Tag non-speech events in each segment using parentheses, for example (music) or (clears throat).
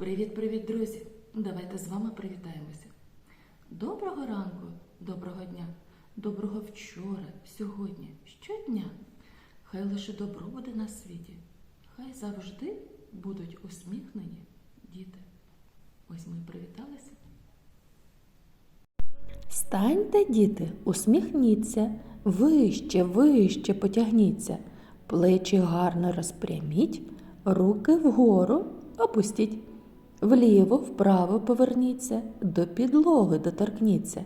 Привіт-привіт, друзі! Давайте з вами привітаємося. Доброго ранку, доброго дня, доброго вчора, сьогодні, щодня. Хай лише добро буде на світі. Хай завжди будуть усміхнені діти. Ось ми привіталися. Станьте, діти, усміхніться, вище, вище потягніться, плечі гарно розпряміть, руки вгору опустіть. Вліво, вправо поверніться, до підлоги доторкніться.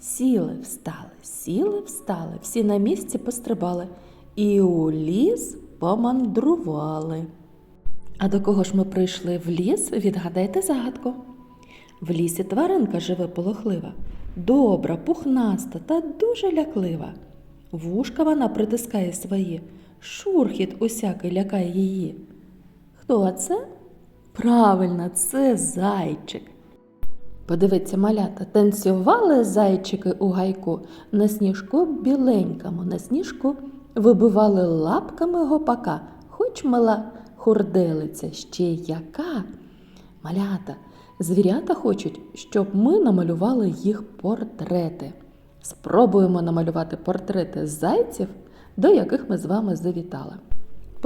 Сіли, встали, сіли, встали, всі на місці пострибали і у ліс помандрували. А до кого ж ми прийшли в ліс, відгадайте загадку. В лісі тваринка живе полохлива, добра, пухнаста та дуже ляклива. Вушка вона притискає свої, шурхіт усякий лякає її. Хто це? Правильно, це зайчик. Подивіться, малята, танцювали зайчики у гайку, на сніжку біленькому, на сніжку вибивали лапками гопака, хоч мала хурделиця ще яка. Малята, звірята хочуть, щоб ми намалювали їх портрети. Спробуємо намалювати портрети зайців, до яких ми з вами завітали.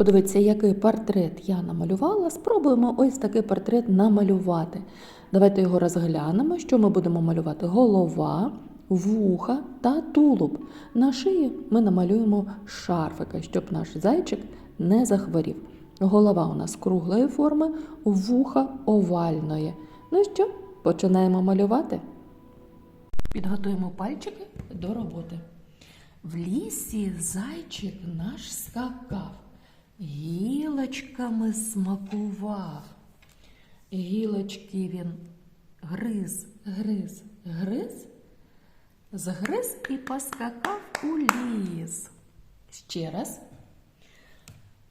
Подивіться, який портрет я намалювала. Спробуємо ось такий портрет намалювати. Давайте його розглянемо, що ми будемо малювати: голова, вуха та тулуб. На шиї ми намалюємо шарфика, щоб наш зайчик не захворів. Голова у нас круглої форми, вуха овальної. Ну що, починаємо малювати? Підготуємо пальчики до роботи. В лісі зайчик наш скакав, гілочками смакував. Гілочки він гриз, гриз, гриз, згриз і поскакав у ліс. Ще раз.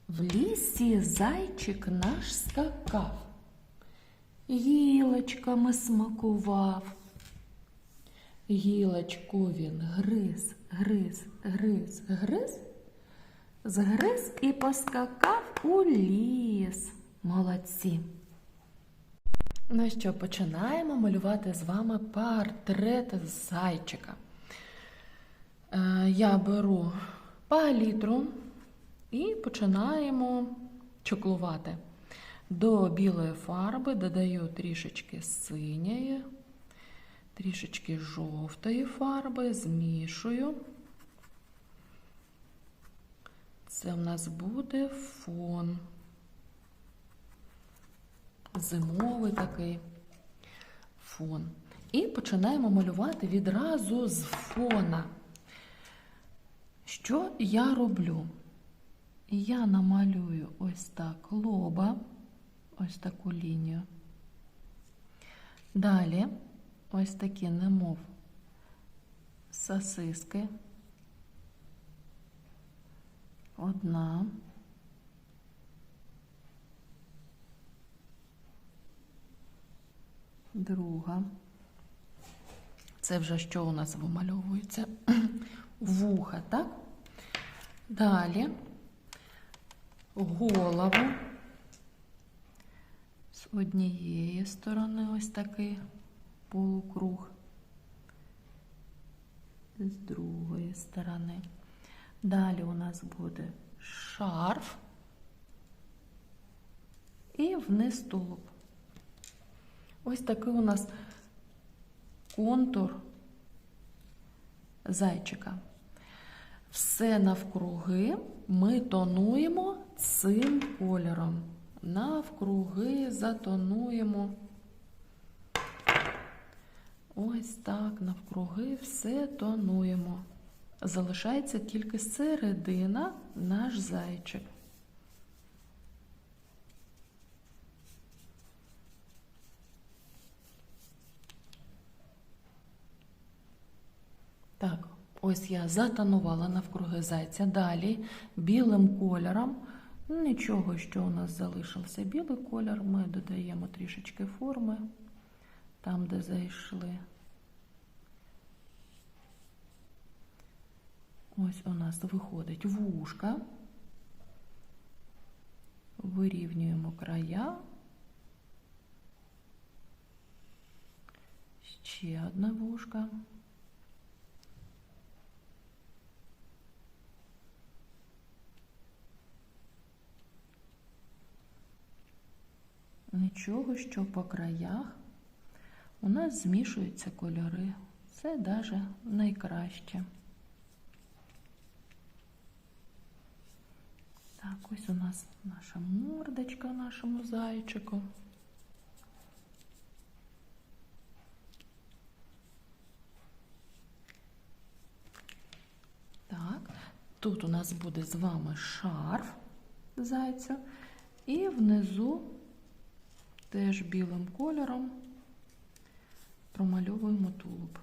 В лісі зайчик наш скакав, гілочками смакував. Гілочку він гриз, гриз, гриз, гриз, згриз і поскакав у ліс. Молодці. Ну що, починаємо малювати з вами портрет зайчика. Е, Я беру палітру і починаємо чоклувати. До білої фарби додаю трішечки синьої, трішечки жовтої фарби, змішую. Це в нас буде фон. Зимовий такий фон. І починаємо малювати відразу з фона. Що я роблю? Я намалюю ось так лоба, ось таку лінію. Далі ось такі, немов сосиски. Одна. Друга. Це вже що у нас вимальовується? (clears throat) Вуха, так? Далі голову. З однієї сторони ось такий полукруг, з другої сторони. Далі у нас буде шарф і вниз тулуб. Ось такий у нас контур зайчика. Все навкруги ми тонуємо цим кольором. Навкруги затонуємо. Ось так, навкруги все тонуємо. Залишається тільки середина наш зайчик. Так, ось я затонувала навкруги зайця. Далі білим кольором. Нічого, що у нас залишився білий колір, ми додаємо трішечки форми там, де зайшли. Ось у нас виходить вушка. Вирівнюємо края ще одне вушка. Нічого, що по краях у нас змішуються кольори. Це даже найкраще. Так, ось у нас наша мордочка нашому зайчику. Так, тут у нас буде з вами шарф зайця, і внизу теж білим кольором промальовуємо тулуб.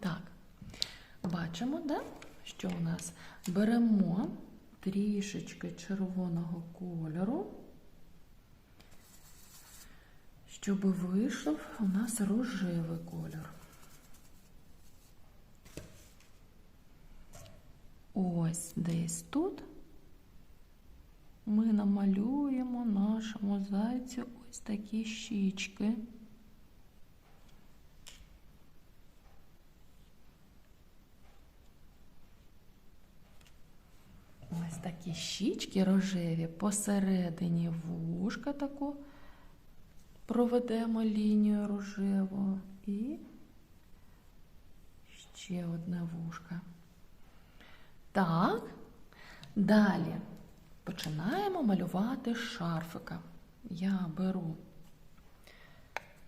Так, бачимо, да? що у нас беремо трішечки червоного кольору, щоб вийшов у нас рожевий кольор. Ось десь тут ми намалюємо нашому зайцю ось такі щічки. Ось такі щічки рожеві, посередині вушка таку проведемо лінію рожеву і ще одне вушка. Так, далі починаємо малювати шарфика. Я беру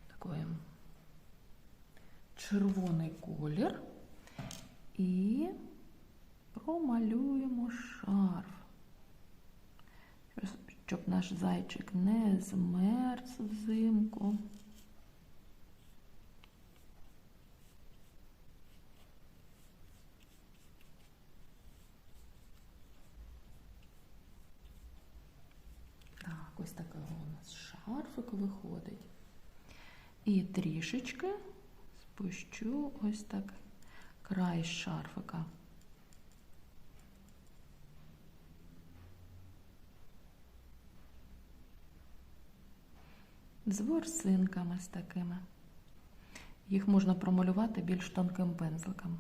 такий червоний колір і промалюємо шарф, щоб наш зайчик не змерз взимку. Так, ось такий у нас шарфик виходить. І трішечки спущу ось так край шарфика. З ворсинками з такими. Їх можна промалювати більш тонким пензликом.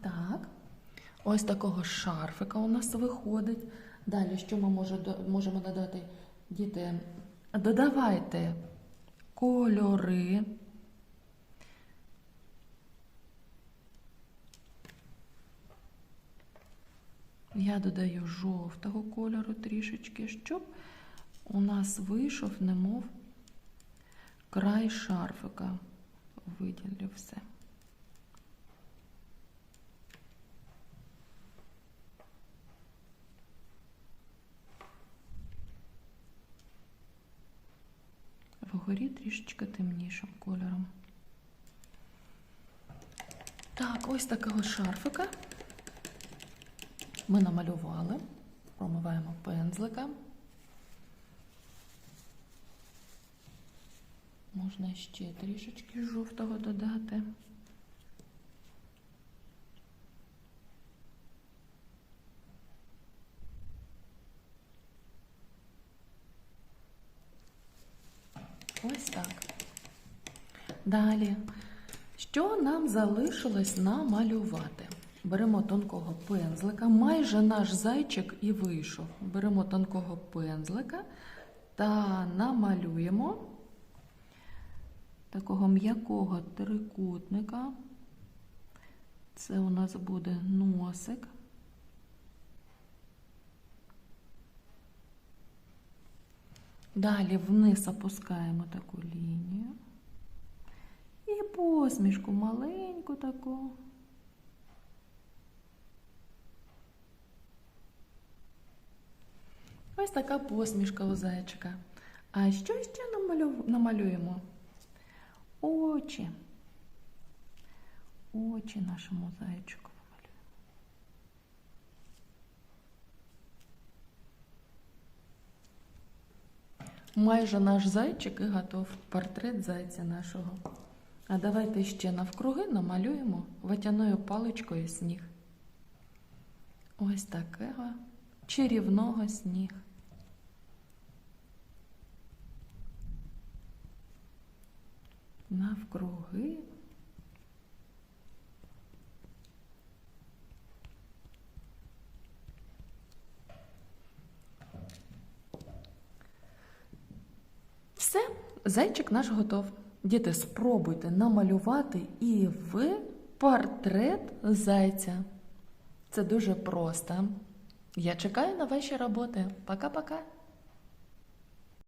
Так, ось такого шарфика у нас виходить. Далі, що ми можемо додати? Діти, додавайте кольори. Я додаю жовтого кольору трішечки, щоб у нас вийшов, немов край шарфика. Виділю все. Вгорі трішечки темнішим кольором. Так, ось такого шарфика ми намалювали, промиваємо пензлика. Можна ще трішечки жовтого додати. Ось так. Далі, що нам залишилось намалювати? Беремо тонкого пензлика, майже наш зайчик і вийшов. Беремо тонкого пензлика та намалюємо такого м'якого трикутника. Це у нас буде носик. Далі вниз опускаємо таку лінію. І посмішку маленьку таку. Ось така посмішка у зайчика. А що ще намалю... намалюємо? Очі. Очі нашому зайчику намалюємо. Майже наш зайчик і готов. Портрет зайця нашого. А давайте ще навкруги намалюємо ватяною паличкою сніг. Ось такого чарівного сніг. Навкруги. Все, зайчик наш готов. Діти, спробуйте намалювати і ви портрет зайця. Це дуже просто. Я чекаю на ваші роботи. Пока-пока.